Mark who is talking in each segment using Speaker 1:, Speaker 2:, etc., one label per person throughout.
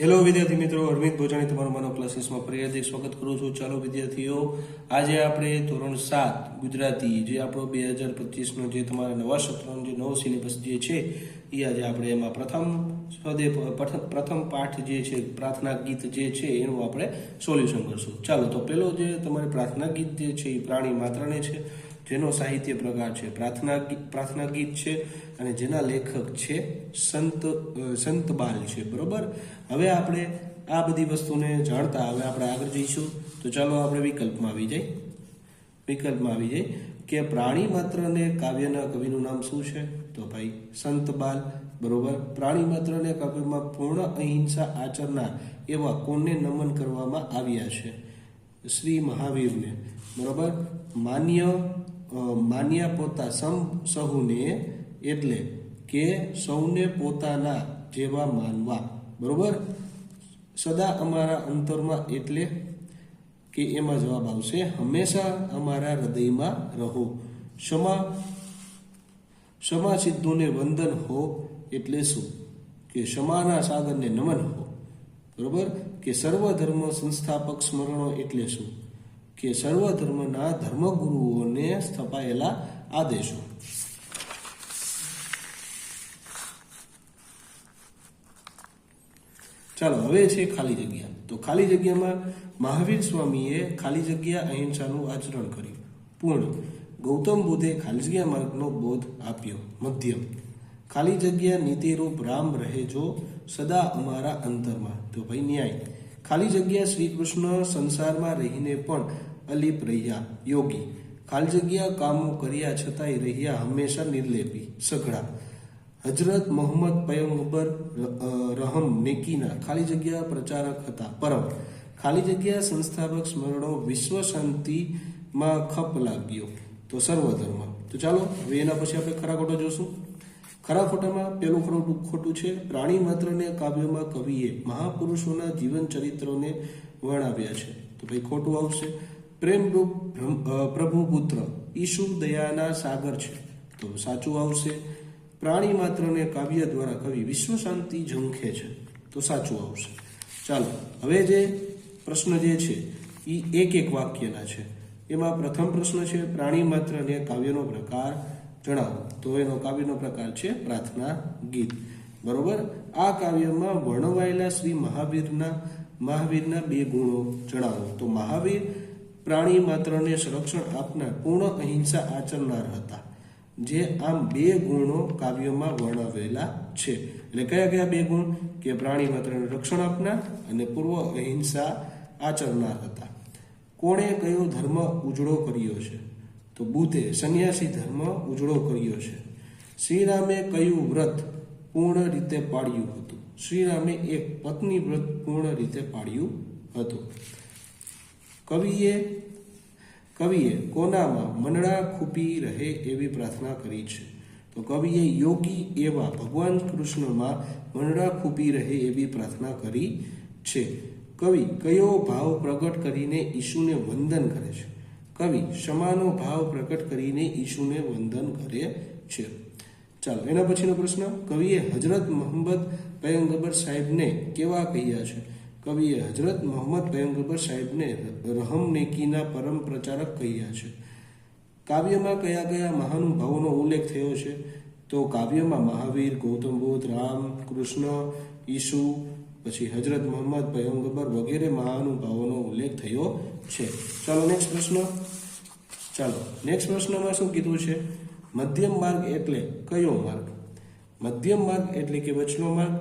Speaker 1: Hello વિદ્યાર્થી મિત્રો, અરવિંદ ભોજાણી તમારું માનવ ક્લાસીસમાં ફરી હાર્દિક સ્વાગત કરું છું. ચાલો વિદ્યાર્થીઓ, આજે આપણે ધોરણ સાત, ગુજરાતી, જે આપણો બે હજાર પચીસનો જે તમારા નવા સત્રનો જે નવો સિલેબસ જે છે, એ આજે આપણે એમાં પ્રથમ સ્વદે પ્રથમ પાઠ જે છે, પ્રાર્થના ગીત જે છે, એનું આપણે સોલ્યુશન કરશું. ચાલો, તો પેલો જે તમારે પ્રાર્થના ગીત જે છે, એ પ્રાણી માત્રને છે. જેનો સાહિત્ય પ્રકાર છે, પ્રાર્થના પ્રાર્થના ગીત છે અને જેના લેખક છે સંત સંતબાલ છે. બરોબર? હવે આપણે આ બધી વસ્તુને જાણતા હવે આપણે આગળ જઈશું. તો ચાલો આપણે વિકલ્પમાં આવી જાય વિકલ્પમાં આવી જાય કે પ્રાણી માત્રને કાવ્યના કવિનું નામ શું છે? તો ભાઈ સંતબાલ બરોબર? પ્રાણી માત્રને કાવ્યમાં પૂર્ણ અહિંસા આચરનાર એવા કોને નમન કરવામાં આવ્યા છે? શ્રી મહાવીરને. બરોબર? માન્ય માન્યા પોતા સમ, સહુને એટલે કે સૌને પોતાના જેવા માનવા. બરોબર? સદા અમારા અંતરમાં એટલે કે એમાં જવાબ આવશે, હંમેશા અમારા હૃદયમાં રહો. ક્ષમા ક્ષમા સિદ્ધુને વંદન હો એટલે શું? કે ક્ષમાના સાગરને નમન હો. બરોબર? કે સર્વધર્મ સંસ્થાપક સ્મરણો એટલે શું? કે સર્વ ધર્મના ધર્મગુરુઓને સ્થપાયેલા આદેશો. ચાલો, હવે છે ખાલી જગ્યા. તો ખાલી જગ્યામાં મહાવીર સ્વામીએ ખાલી જગ્યા અહિંસાનું આચરણ કર્યું. પૂર્ણ. ગૌતમ બુદ્ધે ખાલી જગ્યા માર્ગનો બોધ આપ્યો. મધ્યમ. ખાલી જગ્યા નીતિરૂપ રામ રહે જો સદા અમારા અંતરમાં. તો ભાઈ ન્યાય. ખાલી જગ્યા શ્રી કૃષ્ણ સંસારમાં રહીને પણ અલીપ રહ્યા, યોગી. ખાલી જગ્યા કામો કર્યા છતાંય રહ્યા હંમેશા નિર્લેપી, સઘળા. હજરત મોહમ્મદ પયંગબર રહમ, નેકીના ખાલી જગ્યા પ્રચારક હતા. પરમ ખાલી જગ્યા સંસ્થાપક સ્મરણો વિશ્વ શાંતિમાં ખપ લાગ્યો. તો સર્વધર્મ. તો ચાલો હવે એના પછી આપણે ખરા ખોટો જોશું. ખરા ખોટામાં પેલું ખોટું ખોટું છે? પ્રાણી માત્રને કાવ્યમાં કવિએ મહાપુરુષોના જીવન ચરિત્રોને વર્ણવ્યા છે. તો ભાઈ ખોટું આવશે. પ્રેમરૂપ પ્રભુ પુત્ર ઈશુ દયાના સાગર છે. તો સાચું આવશે. પ્રાણી માત્રને કાવ્ય દ્વારા કવિ વિશ્વ શાંતિ ઝંખે છે. તો સાચું આવશે. ચાલો, હવે જે પ્રશ્ન જે છે એ એક એક વાક્યના છે. એમાં પ્રથમ પ્રશ્ન છે, પ્રાણી માત્રને કાવ્યનો પ્રકાર જણાવો. તો એનો કાવ્યનો પ્રકાર છે પ્રાર્થના ગીત. બરોબર? આ કાવ્યમાં વર્ણવાયેલા શ્રી મહાવીરના મહાવીરના બે ગુણો જણાવો. તો મહાવીર પ્રાણી માત્રને સંરક્ષણ આપનાર પૂર્ણ અહિંસા આચરનાર હતા, જે આમ બે ગુણો કાવ્યમાં વર્ણવેલા છે. એટલે કયા કયા બે ગુણ? કે પ્રાણી માત્રને રક્ષણ આપનાર અને પૂર્વ અહિંસા આચરનાર હતા. કોણે કયો ધર્મ ઉજળો કર્યો છે? તો બુદ્ધે સંન્યાસી ધર્મ ઉજળો કર્યો છે. શ્રીરામે કયું વ્રત પૂર્ણ રીતે પાડ્યું હતું? શ્રીરામે એક પત્ની વ્રત પૂર્ણ રીતે પાડ્યું હતું. કવિએ કવિએ કોનામાં મંડળા ખૂપી રહે એવી પ્રાર્થના કરી છે? તો કવિએ યોગી એવા ભગવાન કૃષ્ણમાં મંડળા ખૂપી રહે એવી પ્રાર્થના કરી છે. કવિ કયો ભાવ પ્રગટ કરીને ઈશુને વંદન કરે છે? કવિ ક્ષમાનો ભાવ પ્રગટ કરીને ઈશુને વંદન કરે છે. ચાલો, એના પછીનો પ્રશ્ન, કવિએ હજરત મોહમ્મદ પયંગબર સાહેબને કેવા કહ્યા છે? કવિએ હજરત મોહમ્મદ પયંગબર સાહેબને રહમ નેકીના પરમ પ્રચારક કહ્યા છે. કાવ્યમાં કયા કયા મહાનુભાવોનો ઉલ્લેખ થયો છે? તો કાવ્યમાં મહાવીર, ગૌતમ બુદ્ધ, રામ, કૃષ્ણ ઈસુ પછી હજરત મોહમ્મદ પયંગબર વગેરે મહાનુભાવોનો ઉલ્લેખ થયો છે. ચાલો નેક્સ્ટ પ્રશ્ન. ચાલો નેક્સ્ટ પ્રશ્નમાં શું કીધું છે? મધ્યમ માર્ગ એટલે કયો માર્ગ? મધ્યમ માર્ગ એટલે કે વચલો માર્ગ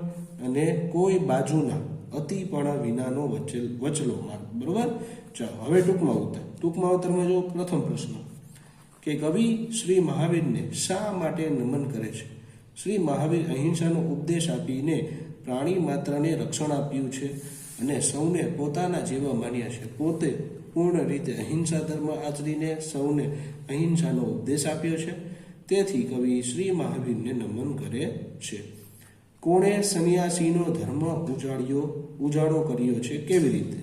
Speaker 1: અને કોઈ બાજુના અતિપણા વિનાનો વચલ, વચલો માર્ગ. બરોબર? ચાલો, હવે ટૂંકમાં ઉત્તર. ટૂંકમાં ઉત્તરમાં જો પ્રથમ પ્રશ્ન. કે કવિ શ્રી મહાવીરને શા માટે નમન કરે છે? શ્રી મહાવીર અહિંસાનો ઉપદેશ આપીને પ્રાણી માત્રને રક્ષણ આપ્યું છે અને સૌને પોતાના જેવા માન્યા છે. પોતે પૂર્ણ રીતે અહિંસા ધર્મ આચરીને સૌને અહિંસાનો ઉપદેશ આપ્યો છે. તેથી કવિ શ્રી મહાવીરને નમન કરે છે. કોણે સંન્યાસીનો ધર્મ ઉજાડ્યો, ઉજાડો કર્યો છે કેવી રીતે?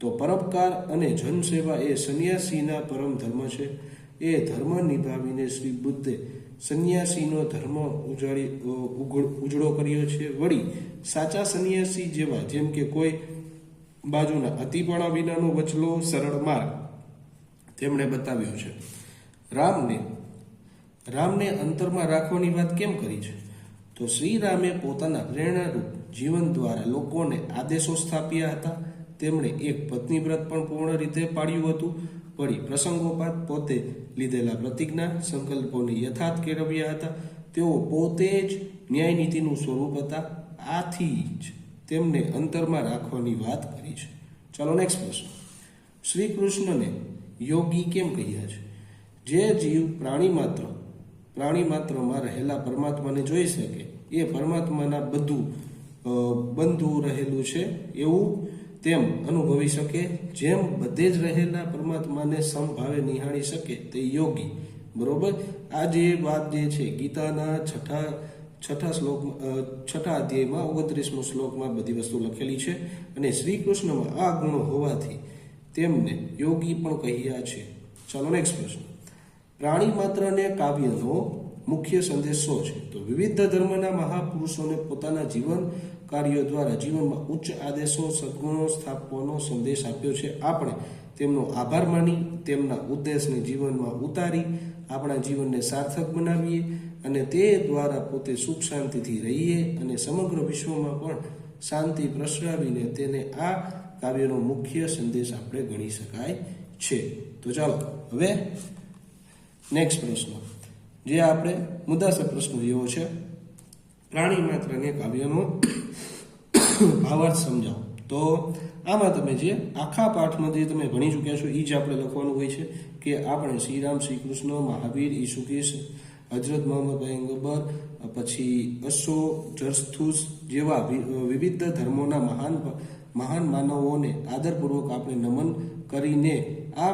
Speaker 1: તો પરોપકાર અને જનસેવા એ સંન્યાસીના પરમ ધર્મ છે. એ ધર્મ નિભાવીને શ્રી બુદ્ધે સંન્યાસીનો ધર્મ ઉગડ- ઉજળો કર્યો છે. વળી સાચા સંન્યાસી જેવા, જેમ કે કોઈ બાજુના અતિપણા વિનાનો વચલો સરળ માર્ગ, તેમણે બતાવ્યો છે. રામને રામને અંતરમાં રાખવાની વાત કેમ કરી છે? તો શ્રી રામે પોતાના પ્રેરણારૂપ જીવન દ્વારા લોકોને આદેશો સ્થાપ્યા હતા. તેમણે એક પત્ની વ્રત પણ પૂર્ણ રીતે પાડ્યું હતું. વળી પ્રસંગોપાત પોતે લીધેલા પ્રતિજ્ઞા સંકલ્પોને યથાર્થ કેળવ્યા હતા. તેઓ પોતે જ ન્યાય નીતિનું સ્વરૂપ હતા. આથી જ તેમને અંતરમાં રાખવાની વાત કરી છે. ચાલો નેક્સ્ટ પ્રશ્ન. શ્રી કૃષ્ણને યોગી કેમ કહ્યા છે? જે જીવ પ્રાણી માત્ર, પ્રાણી માત્રમાં રહેલા પરમાત્માને જોઈ શકે, એ પરમાત્માના બધું બંધુ રહેલું છે એવું તેમ અનુભવી શકે, જેમ બધે જ રહેલા પરમાત્માને સમભાવે નિહાળી શકે તે યોગી. બરોબર? આ જે વાત જે છે, ગીતાના છઠ્ઠા છઠ્ઠા શ્લોકમાં છઠ્ઠા અધ્યાયમાં, ઓગણત્રીસમો શ્લોકમાં બધી વસ્તુ લખેલી છે અને શ્રી કૃષ્ણમાં આ ગુણો હોવાથી તેમને યોગી પણ કહ્યા છે. ચાલો નેક્સ્ટ પ્રશ્ન. પ્રાણી માત્રને કાવ્યનો મુખ્ય સંદેશ શું છે. તો વિવિધ ધર્મના મહાપુરુષોને પોતાના જીવન કાર્યો દ્વારા જીવનમાં ઉચ્ચ આદેશો, સદગુણો, સ્થાપવાનો સંદેશ આપ્યો છે. આપણે તેમનો આભાર માની, તેમના ઉદ્દેશને જીવનમાં ઉતારી, આપણા જીવનને સાર્થક બનાવીએ અને તે દ્વારા પોતે સુખ શાંતિથી રહીએ અને સમગ્ર વિશ્વમાં પણ શાંતિ પ્રસરાવીને તેને આ કાવ્યનો મુખ્ય સંદેશ આપણે ગણી શકાય છે. તો ચાલો, હવે નેક્સ્ટ પ્રશ્ન. જે આપણે મુદ્દાસર પ્રશ્ન જેવો છે. પ્રાણી માત્રને કાવ્યનો ભાવાર્થ સમજાવો. તો આમાં તમે જે આખા પાઠમાં જે તમે ભણી ચૂક્યા છો એ જ આપણે લખવાનું હોય છે કે આપણે શ્રીરામ શ્રી કૃષ્ણ મહાવીર, ઈસુકેશ હજરત મોહમ્મદ પયંગબર પછી અશો જસ્થુસ જેવા વિવિધ ધર્મોના મહાન મહાન માનવોને આદરપૂર્વક આપણે નમન કરીને આ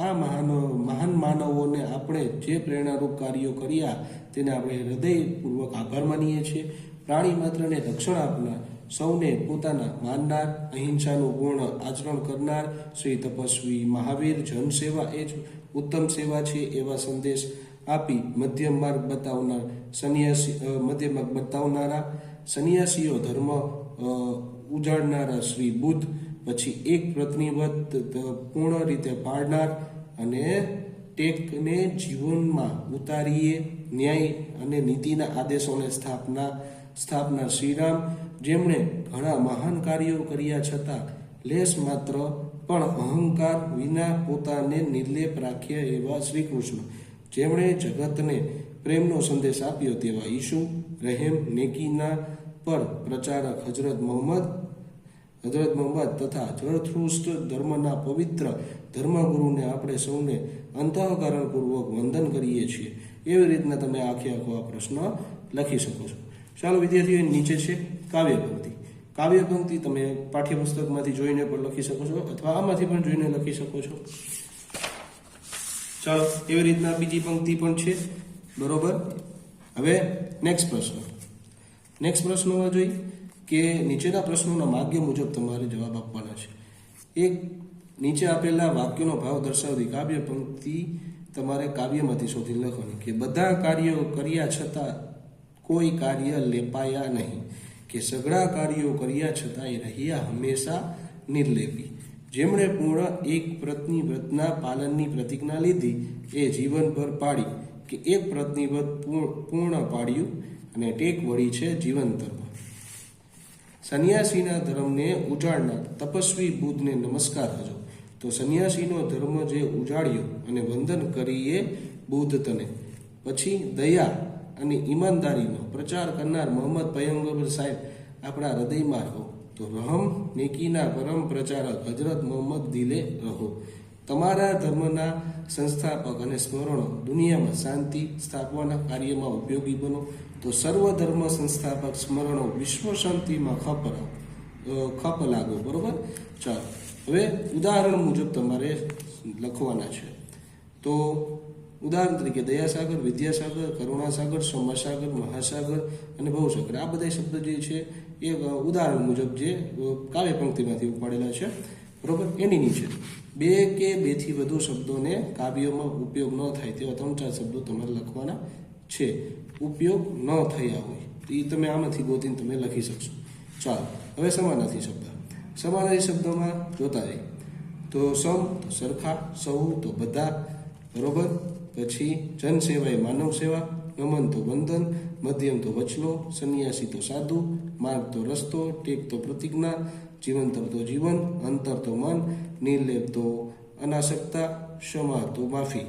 Speaker 1: આ મહાન મહાન માનવોને આપણે જે પ્રેરણારૂપ કાર્યો કર્યા, તેને આપણે હૃદયપૂર્વક આભાર માનીએ છીએ. પ્રાણી માત્રને રક્ષણ આપનાર, સૌને પોતાના માનનાર, અહિંસાનું પૂર્ણ આચરણ કરનાર શ્રી તપસ્વી મહાવીર જનસેવા એ જ ઉત્તમ સેવા છે એવા સંદેશ આપી મધ્યમ માર્ગ બતાવનાર સંન્યાસી મધ્ય માર્ગ બતાવનારા સંન્યાસીઓ ધર્મ ઉજાડનારા શ્રી બુદ્ધ પછી એક પ્રતિનિવત પૂર્ણ રીતે પાડનાર અને ટેકને જીવનમાં ઉતારીએ ન્યાય અને નીતિના આદેશોને સ્થાપના સ્થાપનાર શ્રીરામ, જેમણે ઘણા મહાન કાર્યો કર્યા છતાં લેશ માત્ર પણ અહંકાર વિના પોતાને નિર્લેપ રાખ્યા એવા શ્રી કૃષ્ણ જેમણે જગતને પ્રેમનો સંદેશ આપ્યો તેવા ઈશુ રહેમ, નેકીના પર પ્રચારક હજરત મોહમ્મદ હજરત મોહમ્મદ તથા જળથૃષ્ટ ધર્મના પવિત્ર ધર્મગુરુને આપણે સૌને અંતઃકરણપૂર્વક વંદન કરીએ છીએ. એવી રીતના તમે આખે આખો આ પ્રશ્ન લખી શકો છો. ચાલો વિદ્યાર્થીઓ નીચે છે કાવ્ય પંક્તિ. કાવ્ય પંક્તિ તમે પાઠ્યપુસ્તકમાંથી જોઈને પણ લખી શકો છો અથવા આમાંથી પણ જોઈને લખી શકો છો. ચાલો, એવી રીતના બીજી પંક્તિ પણ છે. બરોબર? હવે નેક્સ્ટ પ્રશ્ન. નેક્સ્ટ પ્રશ્નમાં જોઈ કે નીચેના પ્રશ્નોના માગ્ય મુજબ તમારે જવાબ આપવાના છે. એક, નીચે આપેલા વાક્યનો ભાવ દર્શાવતી કાવ્ય પંક્તિ તમારે કાવ્યમાંથી શોધી લખવાની કે બધા કાર્યો કર્યા છતાં કોઈ કાર્ય લેપાયા નહીં, કે સઘળા કાર્યો કર્યા છતાં એ રહ્યા હંમેશા નિર્લેપી. જેમણે પૂર્ણ એક પ્રતની વ્રતના પાલનની પ્રતિજ્ઞા લીધી, એ જીવનભર પાડી કે એક પ્રતની વ્રત પૂર્ણ પાડ્યું અને ટેક વળી છે જીવંતરમાં સંન્યાસીના ધર્મને ઉજાડનાર તપસ્વી બુદ્ધને નમસ્કાર હજો. તો સંન્યાસીનો ધર્મ જે ઉજાડ્યો અને વંદન કરીએ બુદ્ધ તને. પછી દયા અને ઈમાનદારીનો પ્રચાર કરનાર મોહમ્મદ પયંગબર સાહેબ આપણા હૃદયમાં રહો. તો રહમ નેકીના પરમ પ્રચારક હજરત મોહમ્મદ દિલે રહો. તમારા ધર્મના સંસ્થાપક અને સ્મરણો દુનિયામાં શાંતિ સ્થાપવાના કાર્યમાં ઉપયોગી બનો, તો સર્વ ધર્મ સંસ્થાપક સ્મરણો વિશ્વ શાંતિમાં ખપ ખપ લાગો, બરોબર? ચાલો. હવે ઉદાહરણ મુજબ તમારે લખવાના છે. તો ઉદાહરણ તરીકે દયાસાગર, વિદ્યાસાગર, કરુણાસાગર, સોમાસાગર, મહાસાગર અને ભવસાગર. આ બધા શબ્દ જે છે, એ ઉદાહરણ મુજબ જે કાવ્ય પંક્તિમાંથી ઉપાડેલા છે. બરોબર? એની નીચે. બે કે બેથી વધુ શબ્દોને કાવ્યોમાં ઉપયોગ ન થાય તેવા ત્રણ ચાર શબ્દો તમારે લખવાના છે. ઉપયોગ ન થયા હોય, તો એ તમે આમાંથી ગોતીને તમે લખી શકશો. ચાલો, હવે સમાનાર્થી શબ્દ. સમાનાર્થી શબ્દોમાં જોતા જઈએ. તો સમ, તો સરખા સૌ તો બધા, બરોબર? પછી જન સેવા એ માનવ સેવા નમન તો વંદન, મધ્યમ તો વચલો સંન્યાસી તો સાધુ, માર્ગ તો રસ્તો, ટેક તો પ્રતિજ્ઞા જીવંતર તો જીવન, અંતર તો મન, નિર્લેપ તો અનાસક્તા, ક્ષમા તો માફી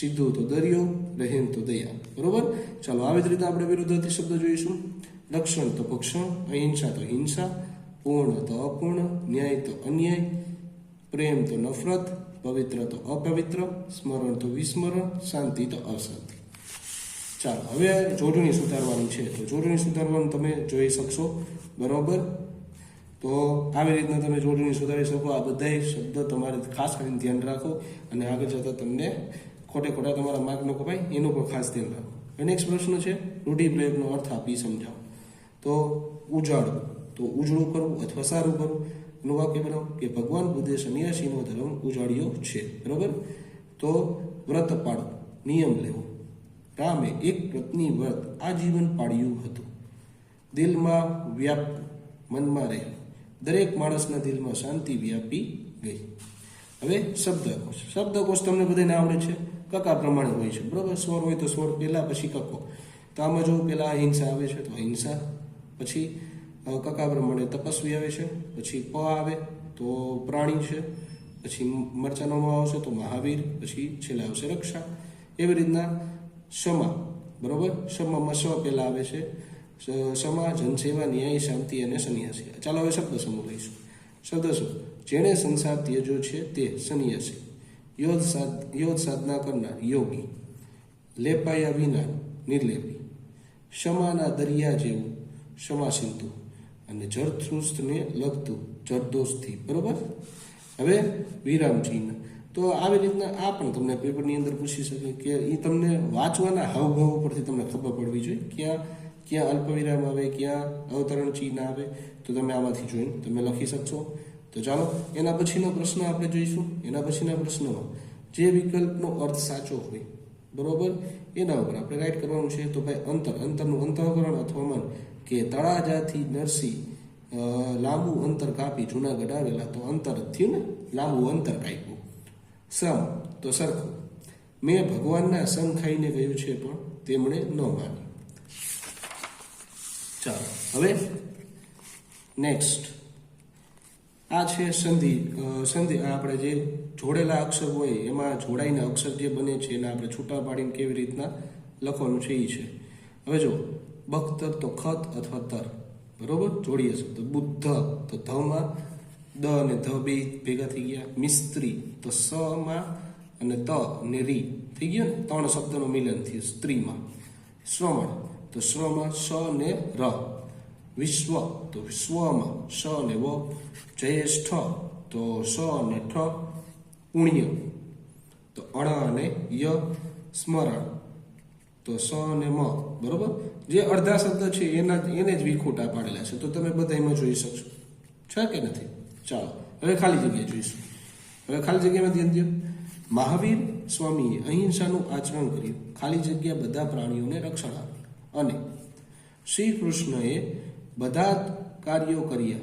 Speaker 1: સીધું તો દરિયો, રહેમ તો દયા. બરોબર? ચાલો, આવી જ રીતે આપણે વિરુદ્ધાર્થી શબ્દ જોઈશું. લક્ષણ તો પક્ષણ, અહિંસા તો હિંસા, પૂર્ણ તો અપૂર્ણ, ન્યાય તો અન્યાય, પ્રેમ તો નફરત, પવિત્ર તો અપવિત્ર, સ્મરણ તો વિસ્મરણ, શાંતિ તો અશાંતિ. ચાલો, હવે જોડણી સુધારવાની છે. તો જોડણી સુધારવાનું તમે જોઈ શકશો. બરોબર? તો આવી રીતના તમે જોડણી સુધારી શકો. આ બધાય શબ્દ તમારે ખાસ કરીને ધ્યાન રાખો અને આગળ જતાં તમને ખોટે ખોટા તમારા માર્ક ન કપાય એનું પણ ખાસ ધ્યાન રાખો. નેક્સ્ટ પ્રશ્ન છે રૂઢિપ્રયોગનો અર્થ આપી સમજાવો. તો ઉજાડવું તો ઉજળું કરવું અથવા સારું કરવું. એનું વાક્ય બનાવો કે ભગવાન બુદ્ધે સન્યાસીનો ધર્મ ઉજાડ્યો છે. બરોબર? તો વ્રત પાળવું, નિયમ લેવો. રામે એક પત્ની વ્રત આજીવન પાળ્યું હતું. દિલમાં વ્યાપ મનમાં રહેવું દરેક માણસના દિલમાં શાંતિ વ્યાપી ગઈ. હવે શબ્દકોશ શબ્દકોશ તમને બધાને આવડે છે? કકા પ્રમાણે હોય છે. બરોબર? સ્વર હોય તો સ્વર. પહેલાં પછી કકો. તો આમાં જો પહેલાં અહિંસા આવે છે, તો અહિંસા પછી કકા પ્રમાણે તપસ્વી આવે છે. પછી પ આવે, તો પ્રાણી છે. પછી મરચાનો આવશે, તો મહાવીર. પછી છેલ્લા આવશે રક્ષા. એવી રીતના ક્ષમા બરોબર? ક્ષમામાં સ્વ પહેલાં આવે છે. સ- સેવા ન્યાય, શાંતિ અને સંન્યાસી. ચાલો હવે શબ્દ સમૂહ લઈશું. શબ્દ શું? જેણે સંસાર ત્યજો છે તે સંન્યાસી. યોધ સાધ યોધ સાધના કરનાર યોગી. લેપાયા વિના નિર્લેપી. ક્ષમાના દરિયા જેવું ક્ષમા સિંધુ. અને જરથૃષ્ટને લગતું જરદોષથી બરોબર? હવે વિરામ ચિહ્ન તો આવી રીતના આ પણ તમને પેપરની અંદર પૂછી શકે કે એ તમને વાંચવાના હાવભાવ ઉપરથી તમને ખબર પડવી જોઈએ. ક્યાં ક્યાં અલ્પવિરામ આવે, ક્યાં અવતરણ ચિહ્ન આવે, તો તમે આમાંથી જોઈને તમે લખી શકશો. તો ચાલો, એના પછીનો પ્રશ્ન આપણે જોઈશું. એના પછીના પ્રશ્નમાં જે વિકલ્પનો અર્થ સાચો હોય, બરોબર? એના ઉપર આપણે રાઈટ કરવાનું છે. તો ભાઈ, અંતર. અંતરનું અંતઃકરણ અથવા મન કે તળાજાથી નરસી લાંબુ અંતર કાપી જૂનાગઢ આવેલા, તો અંતર થયું ને? લાંબુ અંતર કાપ્યું. સમ. તો સરખું. મેં ભગવાનના સમ ખાઈને ગયું છે પણ તેમણે ન માન્યું. ચાલો, હવે નેક્સ્ટ આ છે સંધિ સંધિ આપણે જે જોડેલા અક્ષર હોય, એમાં જોડાઈને અક્ષર જે બને છે, એને આપણે છૂટા પાડીને કેવી રીતના લખવાનું છે એ છે. હવે જો બખ્તર તો ખત અથવા તર, બરોબર? જોડીએ તો બુદ્ધ, તો ધમાં, દ અને ધ બે ભેગા થઈ ગયા. મિસ્ત્રી, તો સ માં અને ત અને રી. થઈ ગયો ને? ત્રણ શબ્દનું મિલન થયું, સ્ત્રીમાં. શ્રમણ તો સ્વમાં સ ને ર વિશ્વ તો સ્વમાં સ ને વ જયેષ્ઠ તો સ ને ઠ પુણ્ય તો અણ અને ય સ્મરણ તો સ અને મ બરોબર જે અડધા શબ્દ છે, એના એને જ વિખૂટા પાડેલા છે. તો તમે બધા એમાં જોઈ શકશો. છે કે નથી? ચાલો, હવે ખાલી જગ્યા જોઈશું. હવે ખાલી જગ્યામાં ધ્યાન દો મહાવીર સ્વામીએ અહિંસાનું આચરણ કર્યું. ખાલી જગ્યા બધા પ્રાણીઓને રક્ષણ આપ્યું. અને શ્રી કૃષ્ણએ બધા કાર્યો કર્યા.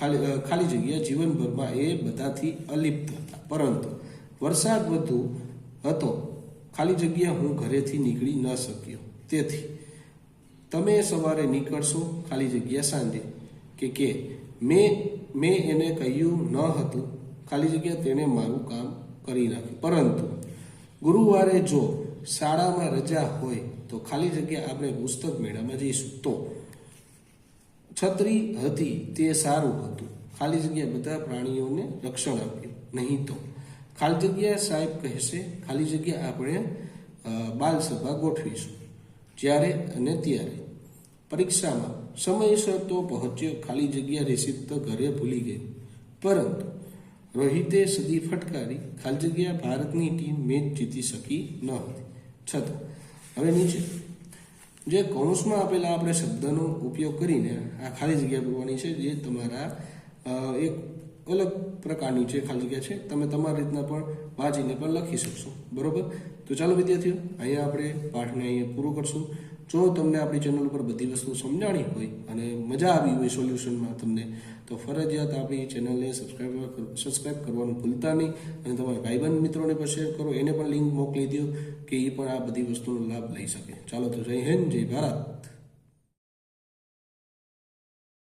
Speaker 1: ખાલી ખાલી જગ્યા જીવનભરમાં એ બધાથી અલિપ્ત હતા. પરંતુ વરસાદ વધુ હતો. ખાલી જગ્યા હું ઘરેથી નીકળી ન શક્યો. તેથી તમે સવારે નીકળશો ખાલી જગ્યા સાંજે. કે કે મેં મેં એને કહ્યું ન હતું. ખાલી જગ્યા તેણે મારું કામ કરી નાખ્યું. પરંતુ ગુરુવારે જો શાળામાં રજા હોય તો ખાલી જગ્યા આપણે પુસ્તક મેળામાં જઈશું. તો છત્રી હતી તે સારું હતું. ખાલી જગ્યા બધા પ્રાણીઓને રક્ષણ આપ્યું નહીં તો. ખાલી જગ્યા સાહેબ કહેશે, ખાલી જગ્યા આપણે બાલસભા બાલ સભા ગોઠવીશું. જ્યારે અને ત્યારે. પરીક્ષામાં સમયસર તો પહોંચ્યો, ખાલી જગ્યા રિસીપ તો ઘરે ભૂલી ગઈ. પરંતુ રોહિતે સદી ફટકારી, ખાલી જગ્યા ભારતની ટીમ મેચ જીતી શકી ન હતી. છતાં હવે નીચે. જે કૌંસમાં આપેલા આપણે શબ્દનો ઉપયોગ કરીને આ ખાલી જગ્યા પૂરવાની છે, જે તમારા એક અલગ પ્રકારની જે ખાલી જગ્યા છે, તમે તમારી રીતના પણ વાંચીને પણ લખી શકશો. બરોબર? તો ચાલો વિદ્યાર્થીઓ, અહીંયા આપણે પાઠને અહીંયા પૂરો કરશું. જો તમને આપણી ચેનલ ઉપર બધી વસ્તુ સમજાણી હોય અને મજા આવી હોય સોલ્યુશનમાં તમને, તો ફરજિયાત આપણી ચેનલને સબસ્ક્રાઈબ સબસ્ક્રાઈબ કરવાનું ભૂલતા નહીં અને તમારા ભાઈબંધ મિત્રોને પણ શેર કરો. એને પણ લિંક મોકલી દો કે એ પણ આ બધી વસ્તુનો લાભ લઈ શકે. ચાલો તો જય હિન્દ, જય ભારત.